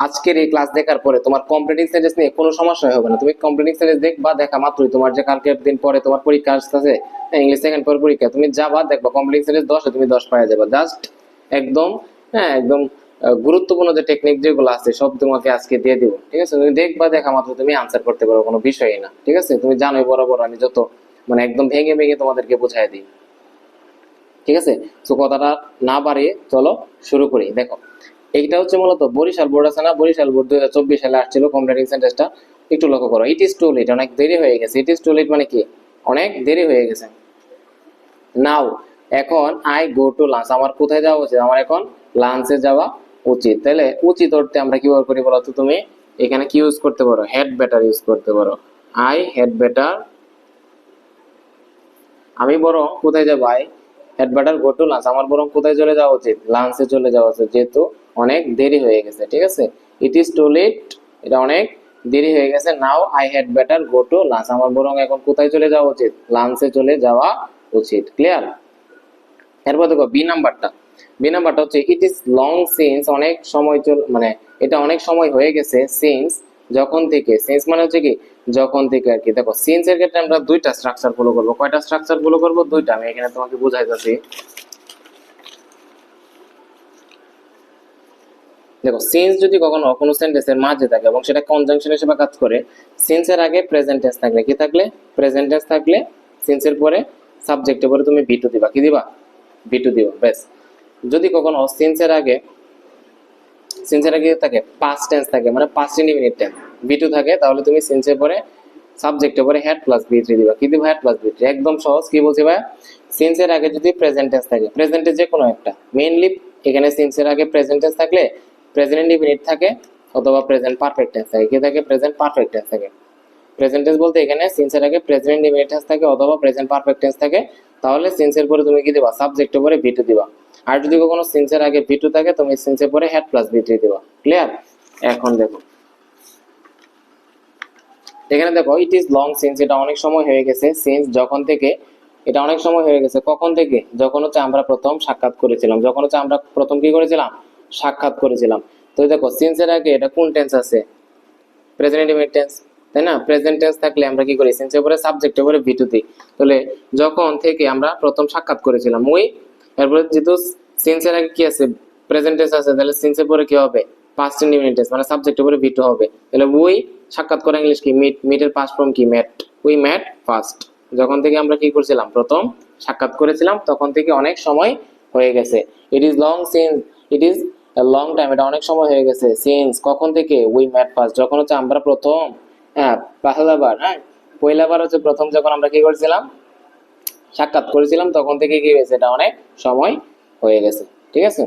আজকের এই ক্লাস দেখার পরে তোমার কম্পিটিং সেন্টেন্স নিয়ে কোনো সমস্যা হবে না। তুমি কম্পিটিং সেন্টেন্স দেখবা, দেখা মাত্রই তোমার যে কালকের দিন পরে তোমার পরীক্ষা আসতেছে ইংলিশ সেকেন্ড পর পরীক্ষা, তুমি যাবা, দেখবা কম্পিটিং সেন্টেন্স দশে তুমি দশ পাওয়া যাবে। জাস্ট একদম হ্যাঁ একদম গুরুত্বপূর্ণ যে টেকনিক যেগুলো আছে, সব তোমাকে আজকে দিয়ে দিব। ঠিক আছে? তুমি দেখবা, দেখা মাত্র তুমি আনসার করতে পারো, কোনো বিষয়ই না। ঠিক আছে? তুমি জানোই বরাবর আমি যত মানে একদম ভেঙে ভেঙে তোমাদেরকে বোঝাই দিই। ঠিক আছে? তো কথাটা না বাড়িয়ে চলো শুরু করি। দেখো এইটা হচ্ছে মূলত বরিশাল বোর্ড আছে না? বরিশাল বোর্ড দুই হাজার চব্বিশ সালে আসছিল কম্পিউটারিং সেন্টেন্সটা একটু লক্ষ্য করো ইট ইজ টু লেট অনেক দেরি হয়ে গেছে। ইট ইজ টু লেট মানে কি? অনেক দেরি হয়ে গেছে। নাও এখন আই গো টু লাঞ্চ আমার কোথায় যাওয়া উচিত? আমার এখন লাঞ্চে যাওয়া উচিত। তাহলে উচিত অর্থে আমরা কি করি বলো তো তুমি? এখানে কি ইউজ করতে পারো? হেড বেটার ইউজ করতে পারো। আই হেড বেটার আমি বরং কোথায় যাব? I had better go to lunch আমার বরং কোথায় চলে যাওয়া উচিত? লাঞ্চে চলে যাওয়া উচিত। যেহেতু অনেক দেরি হয়ে গেছে, ঠিক আছে? ইট ইজ টু লেট এটা অনেক দেরি হয়ে গেছে। Now I had better go to lunch আমার বরং এখন কোথায় চলে যাওয়া উচিত? লাঞ্চে চলে যাওয়া উচিত। ক্লিয়ার এরপর দেখো বি নাম্বারটা। বি নাম্বারটা হচ্ছে ইট ইজ লং সিন্স অনেক সময় চল মানে এটা অনেক সময় হয়ে গেছে সিন্স যখন থেকে। সিন্স মানে হচ্ছে কি? যখন থেকে আর কি। দেখো সিন্স এর ক্ষেত্রে আমরা দুইটা স্ট্রাকচার ফলো করব। কয়টা স্ট্রাকচার ফলো করব? দুইটা। আমি এখানে তোমাকে বুঝাইতেছি। দেখো সিন্স যদি কখনো কোনো সেন্টেন্সের মাঝে থাকে এবং সেটা কনজাংশন হিসেবে কাজ করে সিন্সের আগে প্রেজেন্ট টেন্স থাকলে কি থাকলে? প্রেজেন্ট টেন্স থাকলে সিন্সের পরে সাবজেক্টের পরে তুমি ভিটু দিবা। কি দিবা? ভিটু দিবা বেশ যদি কখনো সিন্সের আগে সিন্সের আগে থাকে? পাস্ট টেন্স থাকে মানে পাস্ট ইন্ডিমিনিট টেন্স ভিটু থাকে, তাহলে তুমি সিন্সের পরে সাবজেক্টের পরে হেড প্লাস বি থ্রি দিবা। কি দিবা? হেড প্লাস বি থ্রি একদম সহজ, কি বলছি ভাই সিন্সের আগে যদি প্রেজেন্ট টেন্স থাকে প্রেজেন্টে যে কোনো একটা মেইনলি এখানে সিন্সের আগে প্রেজেন্ট টেন্স থাকলে প্রেজেন্ট ইন্ডিফিনিট থাকে অথবা প্রেজেন্ট পারফেক্ট টেন্স থাকে। কি থাকে? প্রেজেন্ট পারফেক্ট টেন্স থাকে। প্রেজেন্ট টেন্স বলতে এখানে সিন্সের আগে প্রেজেন্ট ইন্ডিফিনিট টেন্স থাকে অথবা প্রেজেন্ট পারফেক্ট টেন্স থাকে, তাহলে সিন্সের পরে তুমি কি দিবা? সাবজেক্টের পরে ভিটু দিবা। আর যদি কখনো সিন্সের আগে ভিটু থাকে, তুমি সিন্সের পরে হেড প্লাস ভি থ্রি দিবা। ক্লিয়ার এখন দেখো। এখানে দেখো ইট ইজ লং সিন্স এটা অনেক সময় হয়ে গেছে। সিন্স যখন থেকে, এটা অনেক সময় হয়ে গেছে। কখন থেকে? যখন হচ্ছে আমরা প্রথম সাক্ষাৎ করেছিলাম। যখন হচ্ছে আমরা প্রথম কি করেছিলাম? সাক্ষাৎ করেছিলাম। তো দেখো সিন্সের আগে এটা কোন টেন্স আছে? প্রেজেন্ট টেন্স তাই না? প্রেজেন্ট টেন্স থাকলে আমরা কি করি? সিন্সের পরে সাবজেক্টের পরে ভিটু দিই। তাহলে যখন থেকে আমরা প্রথম সাক্ষাৎ করেছিলাম ওই এরপরে যেহেতু সিন্সের আগে কি আছে? প্রেজেন্ট টেন্স আছে, তাহলে সিন্সের পরে কি হবে? পাস্ট ইন্ডিপেন্ডেন্ট টেন্স মানে সাবজেক্টের পরে ভিটু হবে। তাহলে ওই সাক্ষাৎ করা ইংলিশ কি? মিট মিটের পাস্ট ফর্ম কি? ম্যাট উই ম্যাট ফার্স্ট যখন থেকে আমরা কি করছিলাম? প্রথম সাক্ষাৎ করেছিলাম, তখন থেকে অনেক সময় হয়ে গেছে। It is long since it is long time এটা অনেক সময় হয়ে গেছে সিন্স কখন থেকে? উই ম্যাট ফার্স্ট যখন হচ্ছে আমরা প্রথম হ্যাঁ পহেলাবার হ্যাঁ পয়লাবার হচ্ছে প্রথম যখন আমরা কি করেছিলাম? সাক্ষাৎ করেছিলাম, তখন থেকে কি হয়েছে? এটা অনেক সময় হয়ে গেছে, ঠিক আছে?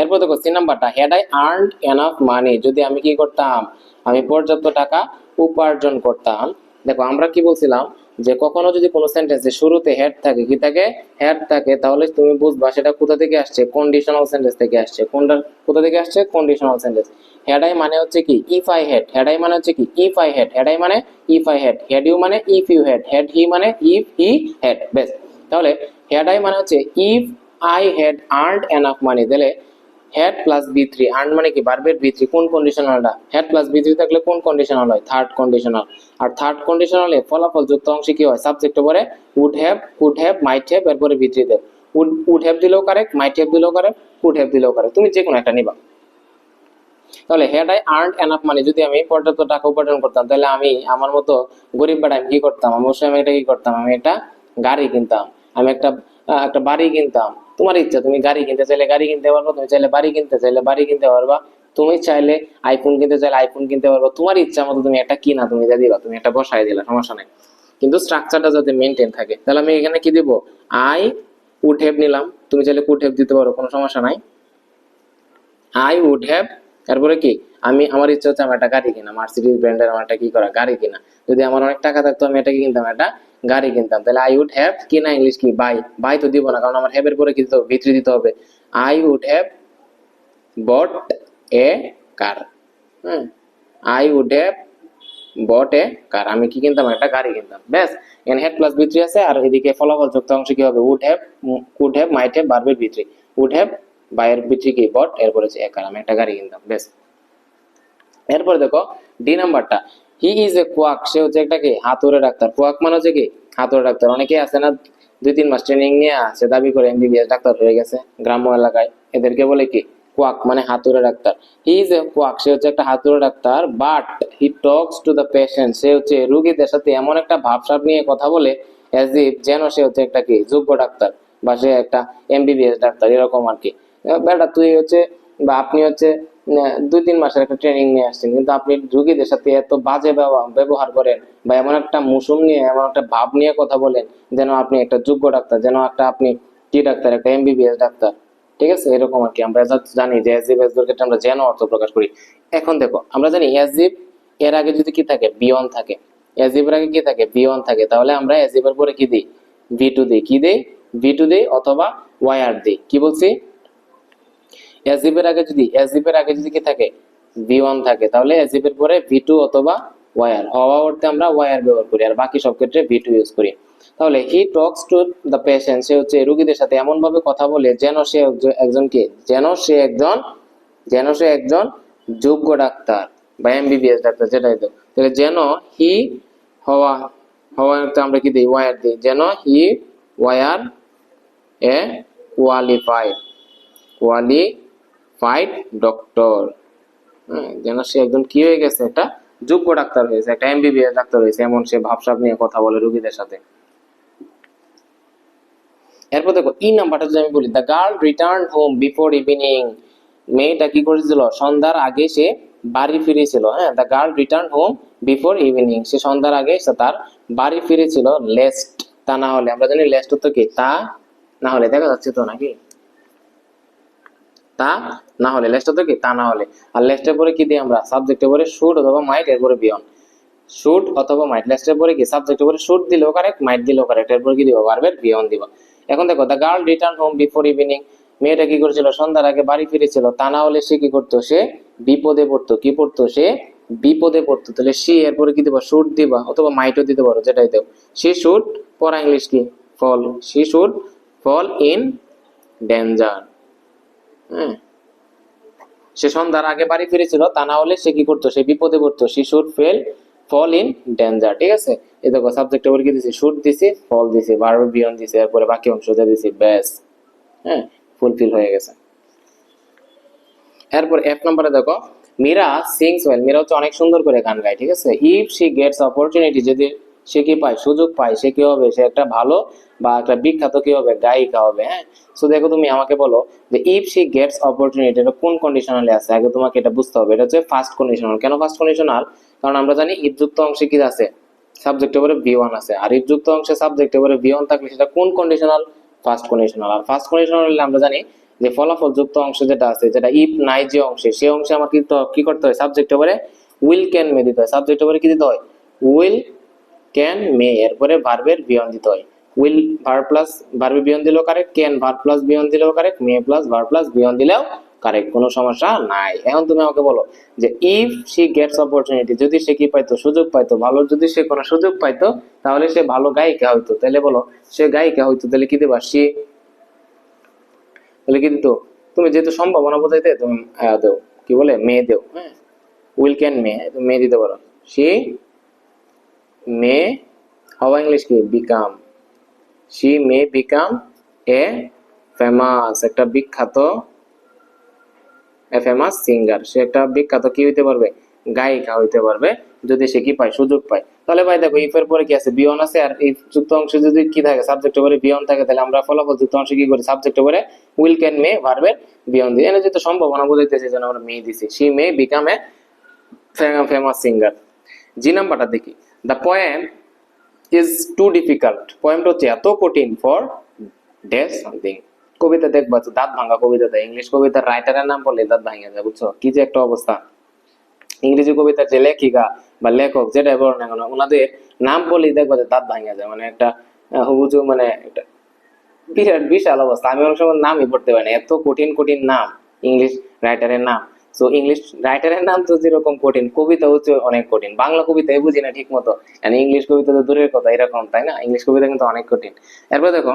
এরপর দেখো সি নাম্বারটা had I earned enough money যদি আমি কি করতাম? আমি পর্যাপ্ত টাকা উপার্জন করতাম। দেখো, আমরা কি বলছিলাম? যে কখনো যদি কোনো সেন্টেন্সে শুরুতে হেড থাকে, কি থাকে? হেড থাকে, তাহলে তুমি বুঝবা সেটা কোথা থেকে আসছে? কন্ডিশনাল সেন্টেন্স থেকে আসছে। কোনটা কোথা থেকে আসছে? কন্ডিশনাল সেন্টেন্স হেড আই মানে হচ্ছে কি? If I had had I মানে হচ্ছে কি? If I had had I মানে if I had had you মানে if you had had he মানে ইফ হি হেড বেশ তাহলে হেড আই মানে হচ্ছে if I had earned enough money তাহলে had plus V three earn মানে কি বারবের বি থ্রি কোন কন্ডিশনালটা হেড প্লাস বি থ্রি থাকলে কোন কন্ডিশনাল হয়? থার্ড কন্ডিশনাল আর থার্ড কন্ডিশনালে ফলাফল যুক্ত অংশে কি হয়? সাবজেক্ট পরে would have could have might have এরপরে বি থ্রি দেব উড উড হ্যাভ দিলেও কারেক্ট মাইট হ্যাভ দিলেও কারেক্ট কুড হ্যাভ দিলেও কারেক্ট তুমি যে কোনো একটা নিবা। তাহলে হেড আই আর্ন এনাফ মানে যদি আমি পর্যাপ্ত টাকা উপার্জন করতাম, তাহলে আমি আমার মতো গরিব বেড়া আমি কি করতাম? অবশ্যই আমি এটা কি করতাম? আমি একটা গাড়ি কিনতাম। আমি একটা একটা বাড়ি কিনতাম। তোমার ইচ্ছা, তুমি গাড়ি কিনতে চাইলে গাড়ি কিনতে পারব, তুমি চাইলে বাড়ি কিনতে চাইলে বাড়ি কিনতে পারবা, তুমি চাইলে আইফোন কিনতে চাইলে আইফোন কিনতে পারব, তোমার ইচ্ছা মতো তুমি একটা কিনা, তুমি যা দিবা, তুমি একটা বসাই দিলা, সমস্যা নেই। কিন্তু স্ট্রাকচারটা যাতে মেনটেন থাকে, তাহলে আমি এখানে কি দিব? আই উড হ্যাভ নিলাম, তুমি চাইলে কুড হ্যাভ দিতে পারো, কোনো সমস্যা নাই। আই উড হ্যাভ তারপরে কি? আমি, আমার ইচ্ছা হচ্ছে আমার একটা গাড়ি কিনা মার্সিডিজ ব্র্যান্ডের আমার একটা কি করা, গাড়ি কিনা। যদি আমার অনেক টাকা থাকতো, আমি এটা কি কিনতাম? একটা গাড়ি কিনতাম। তাহলে আই উড হ্যাভ কিনা ইংলিশ কি? বাই বাই তো দিব না, কারণ আমার হ্যাভের পরে কি দিতে হবে ভিতরে দিতে হবে। I would have bought a car হ্যাঁ I would have bought a car আমি কি কিনতাম? একটা গাড়ি কিনতাম। ব্যাস। এন হেড প্লাস বি আছে, আর এদিকে ফলাফল যুক্ত অংশ কি হবে? Would have could have might have বারবের V would have বাইয়ের পিঠে কি? বট এরপরে হচ্ছে একার আমি একটা গাড়ি কিনতাম। বেশ এরপরে দেখো ডি নাম্বারটা হি ইজ এ কোয়াক সে হচ্ছে একটা কি? হাতুড়ে ডাক্তার। কোয়াক মানে হচ্ছে কি? হাতুড়ে ডাক্তার। অনেকে আছে না দুই তিন মাস ট্রেনিং নিয়ে সে দাবি করে এমবিবিএস ডাক্তার হয়ে গেছে গ্রাম্য এলাকায়। এদেরকে বলে কি? কোয়াক মানে হাতুড়ে doctor. He is a quack সে হচ্ছে একটা হাতুড়ে doctor but he talks to the patient সে হচ্ছে রুগীদের সাথে এমন একটা ভাবসাব নিয়ে কথা বলে অ্যাজ ইফ যেন সে হচ্ছে একটা কি? যোগ্য ডাক্তার বা সে একটা এমবিবিএস ডাক্তার, এরকম আর কি। বেটা, তুই হচ্ছে বা আপনি হচ্ছে দুই তিন মাসের একটা ট্রেনিং নিয়ে আসছেন। কিন্তু আপনি রুগীদের সাথে এত বাজে ব্যবহার- করেন বা এমন একটা মুসুম নিয়ে, এমন একটা ভাব নিয়ে কথা বলেন, যেন আপনি একটা যোগ্য ডাক্তার, যেন একটা আপনি কি ডাক্তার, একটা এমবিবিএস ডাক্তার। ঠিক আছে? এরকম আর কি। আমরা জানি যে এসজিপ এসদুর ক্ষেত্রে আমরা যেন অর্থ প্রকাশ করি। এখন দেখো, আমরা জানি এসজিপ এর আগে যদি কি থাকে? বিয়ন থাকে। এসজিপের আগে কি থাকে? বিয়ন থাকে। তাহলে আমরা এসজিপের পরে কি দিই? ভি টু দিই। কি দিই? ভি টু দিই অথবা ওয়াইআর দিই। কি বলছি? এসজিপের আগে যদি এসজিপের আগে যদি কি থাকে? ভি ওয়ান থাকে। তাহলে এসজিপের পরে ভি টু অথবা ওয়ার হওয়া অর্থে আমরা ওয়ার ব্যবহার করি আর বাকি সব ক্ষেত্রে ভি টু ইউজ করি। তাহলে he talks to the patient সে হচ্ছে রুগীদের সাথে এমন ভাবে কথা বলে যেন সে একজন- কি? যেন সে একজন, যেন সে একজন যোগ্য ডাক্তার বা এমবিবিএস ডাক্তার যেটাই তো তাহলে যেন হি হওয়া হওয়া আমরা কি দিই? ওয়ার দিই। যেন he were a qualified qualified doctor. হ্যাঁ যেন সে একজন কি হয়ে গেছে? একটা যোগ্য ডাক্তার হয়েছে, একটা এমবিবিএস ডাক্তার হয়েছে, এমন সে ভাবসাব নিয়ে কথা বলে রোগীদের সাথে। এরপর দেখো ই নাম্বারটা যদি আমি বলি the girl return home before evening মেয়েটা কি করেছিল? সন্ধ্যার আগে সে বাড়ি ফিরেছিল। হ্যাঁ the girl return home before evening সে সন্ধ্যার আগে সে তার বাড়ি ফিরেছিল লেস্ট তা না হলে, আমরা জানি লেস্ট তো কি? তা না হলে, দেখা যাচ্ছে তো নাকি? তা না হলে লেস্ট তো কি? তা না হলে। আর লেস্টের পরে কি দিই আমরা? সাবজেক্টের পরে শুড অথবা মাইট এরপরে বিয়ন শুড অথবা মাইট লেস্টের পরে কি? সাবজেক্টের পরে শুড দিলেও কারেক্ট মাইট দিলেও কারেক্ট এরপরে কি দিব? ভার্বের বিয়ন দিব। এখন দেখো the girl return home before evening মেয়েটা কি করেছিল? সন্ধ্যার আগে বাড়ি ফিরেছিল। তা না হলে সে কি করতো? সে বিপদে পড়তো। কি পড়তো? সে বিপদে পড়তো। তাহলে সে এরপরে কি দিবা? শুড দিবা অথবা মাইটও দিতে পারো, যেটাই দেও। সে শুড পড়া ইংলিশ কি? ফল সে শুড ফল ইন ডেঞ্জার সে সন্ধ্যার আগে বাড়ি ফিরেছিল, তা না হলে সে কি করতো? সে বিপদে পড়তো। সে should fell fall in danger ঠিক আছে? এই দেখো সাবজেক্ট ওপর কি দিছি শুড দিছি ফল দিছি ভার্ব বিয়ন দিছি, এরপরে বাকি অংশটা দিছি, ব্যাস। হ্যাঁ ফুলফিল হয়ে গেছে। এরপর এক নম্বরে দেখো, মীরা সিংস ওয়েল মীরা হচ্ছে অনেক সুন্দর করে গান গায়, ঠিক আছে? ইফ শি গেটস অপরচুনিটি যদি সে কি পায়? সুযোগ পায়। সে কি হবে? সে একটা ভালো বা একটা বিখ্যাত কি হবে? গায়িকা হবে হ্যাঁ? সো দেখো তুমি আমাকে বলো যে ইফ শি গেটস অপরচুনিটি এটা কোন কন্ডিশনালে আছে? আগে তোমাকে এটা বুঝতে হবে। এটা হচ্ছে ফার্স্ট কন্ডিশনাল কেন ফার্স্ট কন্ডিশনাল কারণ আমরা জানি ইফ যুক্ত অংশে কি আছে? সাবজেক্টের উপরে ভি ওয়ান আছে। আর ইফ যুক্ত অংশে সাবজেক্টের উপরে ভি ওয়ান থাকলে সেটা কোন কন্ডিশনাল ফার্স্ট কন্ডিশনাল আর ফার্স্ট কন্ডিশনাল আমরা জানি যে ফলাফল যুক্ত অংশ যেটা আছে, যেটা ইফ নাই যে অংশে সেই অংশে আমার কি করতে হয়? সাবজেক্টের উপরে উইল ক্যান মে দিতে হয়। সাবজেক্টের উপরে কি দিতে হয়? উইল ক্যান মে এরপরে ভার্বের বিয়ন দিতে হয়। উইল ভার প্লাস ভার্বে বিয়ন দিলেও correct can verb plus V one দিলেও correct may plus verb plus V one দিলেও কারেক্ট কোনো সমস্যা নাই। এখন তুমি আমাকে বলো যে ইফ সি গেটস অপরচুনিটি যদি সে কি পাইতো, সুযোগ পাইতো, ভালো, যদি সে কোনো সুযোগ পাইতো, তাহলে সে ভালো গায়িকা হইতো। তাহলে বলো, সে গায়িকা হইতো, তাহলে কি দেবা? সে তাহলে কিন্তু তুমি যেহেতু সম্ভাবনা বোঝাইতে তুমি দেও। কি বলে? মেয়ে দেও হ্যাঁ। উইল ক্যান মে মেয়ে দিতে পারো। সে মে হাওয়া ইংলিশ কি become she may become a famous একটা বিখ্যাত এ ফেমাস সিঙ্গার সে একটা বিখ্যাত কি হইতে পারবে? গায়িকা হইতে পারবে, যদি সে কি পায়, সুযোগ পায়। তাহলে ভাই দেখো ইফ এর পরে কি আছে? বিয়ন আছে, আর ইফ যুক্ত অংশে যদি কি থাকে সাবজেক্ট উপরে বিয়ন থাকে, তাহলে আমরা ফলাফল যুক্ত অংশে কি করি? সাবজেক্ট উপরে উইল ক্যান মে ভার্বের বিয়ন দিই এনে যেহেতু সম্ভাবনা বুঝাইতেছে যেন আমরা মে দিছি। She may become a famous singer G নাম্বারটা দেখি। The poem is too difficult পোয়েমটা হচ্ছে এত কঠিন ফর ডেস সামথিং কবিতা দেখবা দাঁত ভাঙা কবিতা দেয় ইংলিশ কবিতার রাইটারের নাম বললে দাঁত ভাঙা যায়, বুঝছ? কি যে একটা অবস্থা। ইংরেজি কবিতার যে লেখিকা বা লেখক যেটাই বলো না কেন, ওনাদের নাম বলেই দেখবা যে দাঁত ভাঙা যায় মানে একটা হুবুজু মানে একটা বিরাট বিশাল অবস্থা। আমি অনেক সময় নামই পড়তে পারি না, এত কঠিন কঠিন নাম ইংলিশ রাইটারের নাম। সো ইংলিশ রাইটারের নাম তো যেরকম কঠিন কবিতা হচ্ছে অনেক কঠিন। বাংলা কবিতাই বুঝি না ঠিক মতো ইংলিশ কবিতা তো দূরের কথা, এরকম, তাই না? ইংলিশ কবিতা কিন্তু অনেক কঠিন। এরপর দেখো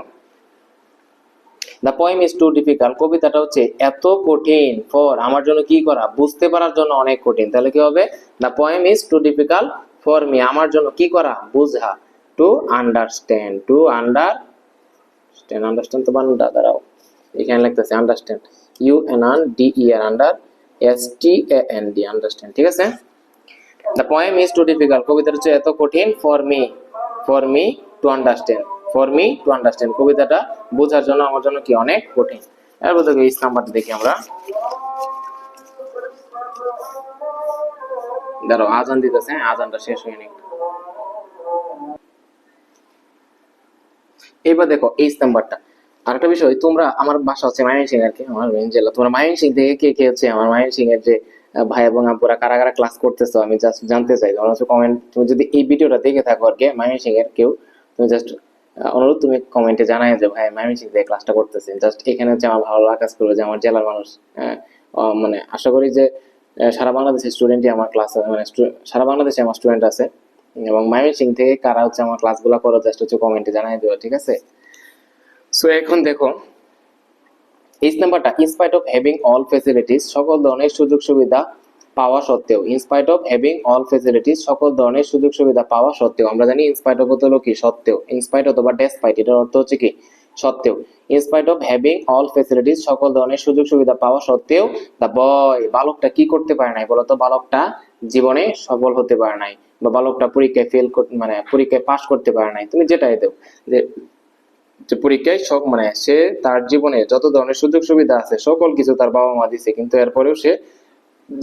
the poem is too difficult কবিতাটা হচ্ছে, এত কঠিন ফর আমার জন্য কি করা? বুঝতে পারার জন্য অনেক কঠিন। তাহলে কি হবে? The poem is too difficult for me আমার জন্য কি করা? বুঝা। To understand to understand understand তো বানানটা দাঁড়াও। এখানে লিখতেছে understand U N un D E R under S T A N D understand ঠিক আছে? The poem is too difficult কবিতাটা হচ্ছে এত কঠিন for me for me to understand for me to understand কবিতাটা বোঝার জন্য আমার জন্য কি অনেক কঠিন। এরপর দেখো এই নাম্বারটা দেখি আমরা। দাঁড়াও আজান দিতেছে হ্যাঁ, আজানটা শেষ হয়নি। এবার দেখো এই নাম্বারটা আরেকটা বিষয়, তোমরা আমার বাসা হচ্ছে মায়নসিং আর কি, আমার মেন জেলা। তোমরা মায়নসিং থেকে কে কে হচ্ছে আমার মায়নসিং এর যে ভাই এবং আপুরা কারা কারা ক্লাস করতেছো, আমি জাস্ট জানতে চাই। তোমরা হচ্ছে কমেন্ট তুমি যদি এই ভিডিওটা দেখে থাকো আর কি মায়নসিং এর কেউ, তুমি জাস্ট অনুরোধ তুমি কমেন্টে জানাই যে ভাই মায়নসিং থেকে ক্লাসটা করতেছি। জাস্ট এখানে হচ্ছে আমার ভালো লাগা করবে যে আমার জেলার মানুষ হ্যাঁ। মানে আশা করি যে সারা বাংলাদেশের স্টুডেন্টই আমার ক্লাস মানে সারা বাংলাদেশে আমার স্টুডেন্ট আছে। এবং মায়নসিং থেকে কারা হচ্ছে আমার ক্লাসগুলো করো জাস্ট হচ্ছে কমেন্টে জানাই দেবো ঠিক আছে? সো এখন দেখো, এই নাম্বারটা in spite of having all facilities সকল ধরনের সুযোগ সুবিধা পাওয়া সত্ত্বেও in spite of having all facilities সকল ধরনের সুযোগ সুবিধা পাওয়া সত্ত্বেও, আমরা জানি ইনস্পাইট অফ হলো কি? সত্ত্বেও। ইনস্পাইট অথবা ডেসপাইট এটার অর্থ হচ্ছে কি? সত্ত্বেও। In spite of having all facilities সকল ধরনের সুযোগ সুবিধা পাওয়া সত্ত্বেও দা বয় বালকটা কি করতে পারে নাই? বলতো, বালকটা জীবনে সফল হতে পারে নাই, বা বালকটা পরীক্ষায় ফেল মানে পরীক্ষায় পাশ করতে পারে নাই। তুমি যেটাই দেও, যে যে পরীক্ষায় সব মানে সে তার জীবনে যত ধরনের সুযোগ সুবিধা আছে, সকল কিছু তার বাবা মা দিছে, কিন্তু এরপরেও সে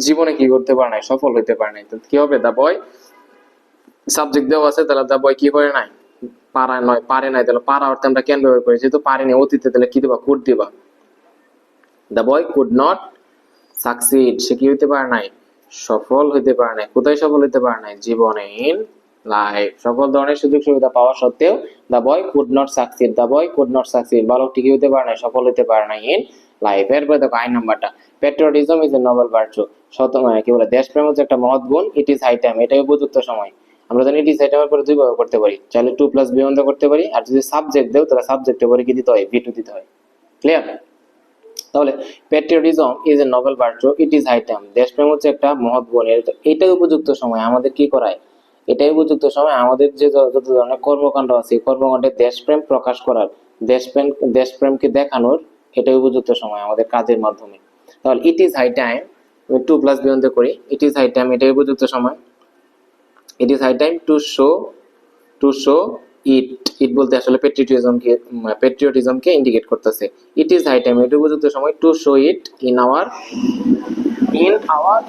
জীবনে কি করতে পারে নাই, সফল হইতে পারে নাই। তো কি হবে? দা বয় সাবজেক্ট দেওয়া আছে, তাহলে দা বয় কি করে নাই? পারা নয়, পারে নাই, তাহলে পারা অর্থে আমরা কেন ব্যবহার করি? যেহেতু পারেনি অতীতে, তাহলে কি দিবা? কুড দিবা। The boy could not succeed সে কি হইতে পারে নাই? সফল হইতে পারে নাই। কোথায় সফল হইতে পারে নাই? জীবনে ইন লাইফ সকল ধরনের সুযোগ সুবিধা পাওয়া সত্ত্বেও the boy could not succeed boy could not succeed বালকটি কি হইতে পারে নাই, সফল হইতে পারে নাই ইন লাইফ এরপরে দেখো আই নাম্বারটা ইজ এ নোবেল ভার্চু শত কি বলে, দেশপ্রেম হচ্ছে একটা মহৎ গুণ ইট ইজ হাই টাইম এটাই উপযুক্ত সময়। আমরা জানি ইট ইজ হাই দুইভাবে করতে পারি। চাইলে টু প্লাস বি করতে পারি, আর যদি সাবজেক্ট দেও, তাহলে সাবজেক্টের পরে কি দিতে হয়? টু দিতে হয়। ক্লিয়ার তাহলে patriotism is a noble virtue it is high time দেশপ্রেম হচ্ছে একটা মহৎ গুণ এটাই উপযুক্ত সময়, আমাদের কি করায়? এটাই উপযুক্ত সময় আমাদের যে যত ধরনের কর্মকাণ্ড আছে কর্মকাণ্ডে দেশপ্রেম প্রকাশ করার, দেশপ্রেম দেশপ্রেমকে দেখানোর এটাই উপযুক্ত সময় আমাদের কাজের মাধ্যমে। তাহলে it is high time to plus beyond করি ইট ইজ হাই টাইম এটাই উপযুক্ত সময়। It is high time to show to show it it বলতে আসলে পেট্রিয়টিজমকে পেট্রিয়টিজমকে ইন্ডিকেট করতেছে। ইট ইজ হাই টাইম এটা উপযুক্ত সময় to show it in our in our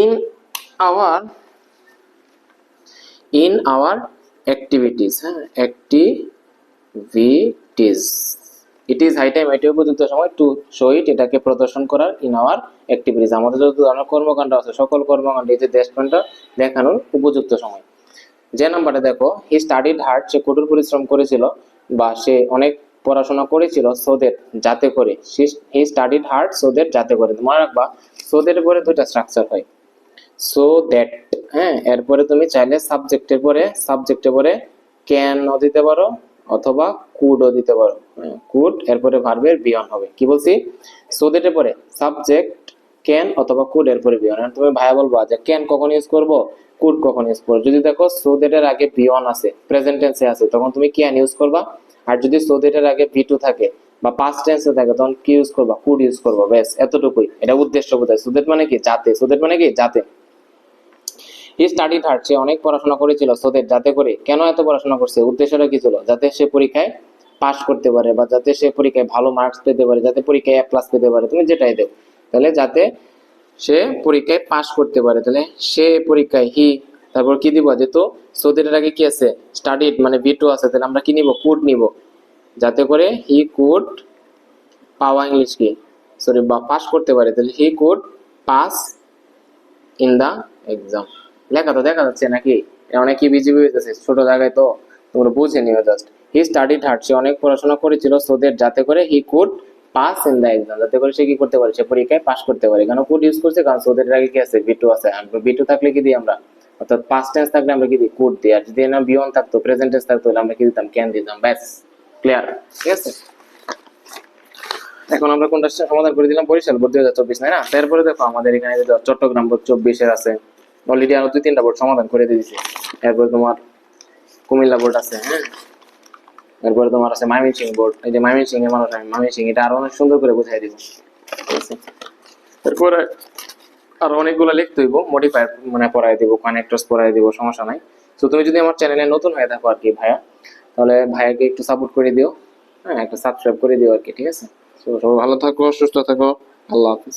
in our in our activities হ্যাঁ? Activities it is high time এটা উপযুক্ত সময় টু শো ইট এটাকে প্রদর্শন করার ইন আওয়ার অ্যাক্টিভিটিস আমাদের যত ধরনের কর্মকাণ্ড আছে, সকল কর্মকাণ্ডে, এই যে দেশপ্রেমটা দেখানোর উপযুক্ত সময়। যে নাম্বারটা দেখো হি স্টাডিড হার্ড সে কঠোর পরিশ্রম করেছিল, বা সে অনেক পড়াশোনা করেছিল সোদের যাতে করে হি স্টাডিড হার্ড সোদের যাতে করে, মনে রাখবা সোদের পরে দুইটা স্ট্রাকচার হয়। সো দ্যাট হ্যাঁ এরপরে তুমি চাইলে সাবজেক্টের পরে সাবজেক্টের পরে ক্যানও দিতে পারো অথবা কুডও দিতে পারো। কুড এরপরে ভার্বের বিয়ন হবে। কি বলছি? সো দ্যাটের পরে সাবজেক্ট ক্যান অথবা কুড এরপরে বিয়ন। তুমি ভাইয়া বলবা যে ক্যান কখন ইউজ করব? কুড কখন ইউজ করব? যদি দেখো সো দ্যাটের আগে বিয়ন আছে প্রেজেন্ট টেন্সে আছে, তখন তুমি ক্যান ইউজ করবা। আর যদি সো দ্যাটের আগে ভি টু থাকে বা পাস্ট টেন্সে থাকে, তখন কি ইউজ করবা? কুড ইউজ করবা। ব্যাস, এতটুকুই। এটা উদ্দেশ্য বোঝায়। সুদেট মানে কি? যাতে সুদেট মানে কি? যাতে হি স্টাডিড সে অনেক পড়াশোনা করেছিল সোদের যাতে করে, কেন এত পড়াশোনা করছে, উদ্দেশ্যটা কি ছিল? যাতে সে পরীক্ষায় পাশ করতে পারে, বা যাতে সে পরীক্ষায় ভালো মার্কস পেতে পারে, যাতে পরীক্ষায় এ প্লাস পেতে পারে, তুমি যেটাই দেও। তাহলে যাতে সে পরীক্ষায় পাশ করতে পারে, তাহলে সে পরীক্ষায় হি তারপর কি দিব? যেহেতু সৌদের আগে কি আছে? স্টাডিড মানে বি টু আছে, তাহলে আমরা কি নিব? কুড নিব। যাতে করে হি কুড পাওয়া ইংলিশ কি? সরি বা পাস করতে পারে, তাহলে he could pass in the exam লেখা তো দেখা যাচ্ছে নাকি? অনেক কি বিজিবি হইতেছে, ছোট জায়গায় তো তোমরা বুঝে নিও জাস্ট হি স্টাডিড হার্ড সে অনেক পড়াশোনা করেছিল সোদের যাতে করে he could pass in the exam যাতে করে সে কি করতে পারে, সে পরীক্ষায় পাস করতে পারে। কেন কুড ইউজ করছে? কারণ সোদের আগে কি আছে? বিটু আছে। বিটু থাকলে কি দিই আমরা? অর্থাৎ পাস্ট টেন্স থাকলে আমরা কি দিই? কুড দিই। আর যদি না বিয়ন থাকতো প্রেজেন্ট টেন্স থাকতো, তাহলে আমরা কি দিতাম? ক্যান দিতাম। ব্যাস। ক্লিয়ার ঠিক আছে? এখন আমরা কোনটা সমাধান করে দিলাম? বরিশাল বোর্ড চব্বিশ নাই না? তারপরে দেখো আমাদের এখানে চট্টগ্রাম, চব্বিশের আছে। অলরেডি আরও দুই, তিনটা বোর্ড সমাধান করে দিয়েছি এরপরে তোমার কুমিল্লা বোর্ড আছে হ্যাঁ? এরপরে তোমার আছে ময়মনসিংহ বোর্ড। এই যে ময়মনসিংহ এর মানুষ আমি ময়মনসিংহ এটা আরও অনেক সুন্দর করে বুঝাই দিব এরপরে আরও অনেকগুলো লিখতে হইব মডিফায়ার মানে পড়াই দিব কানেক্টরস পড়াই দিব, সমস্যা নাই। তো তুমি যদি আমার চ্যানেলে নতুন হয়ে থাকো আর কি ভাইয়া, তাহলে ভাইয়াকে একটু সাপোর্ট করে দিও হ্যাঁ? একটা সাবস্ক্রাইব করে দিও আর কি, ঠিক আছে? তো সবাই ভালো থাকো, সুস্থ থাকো, আল্লাহ হাফিজ।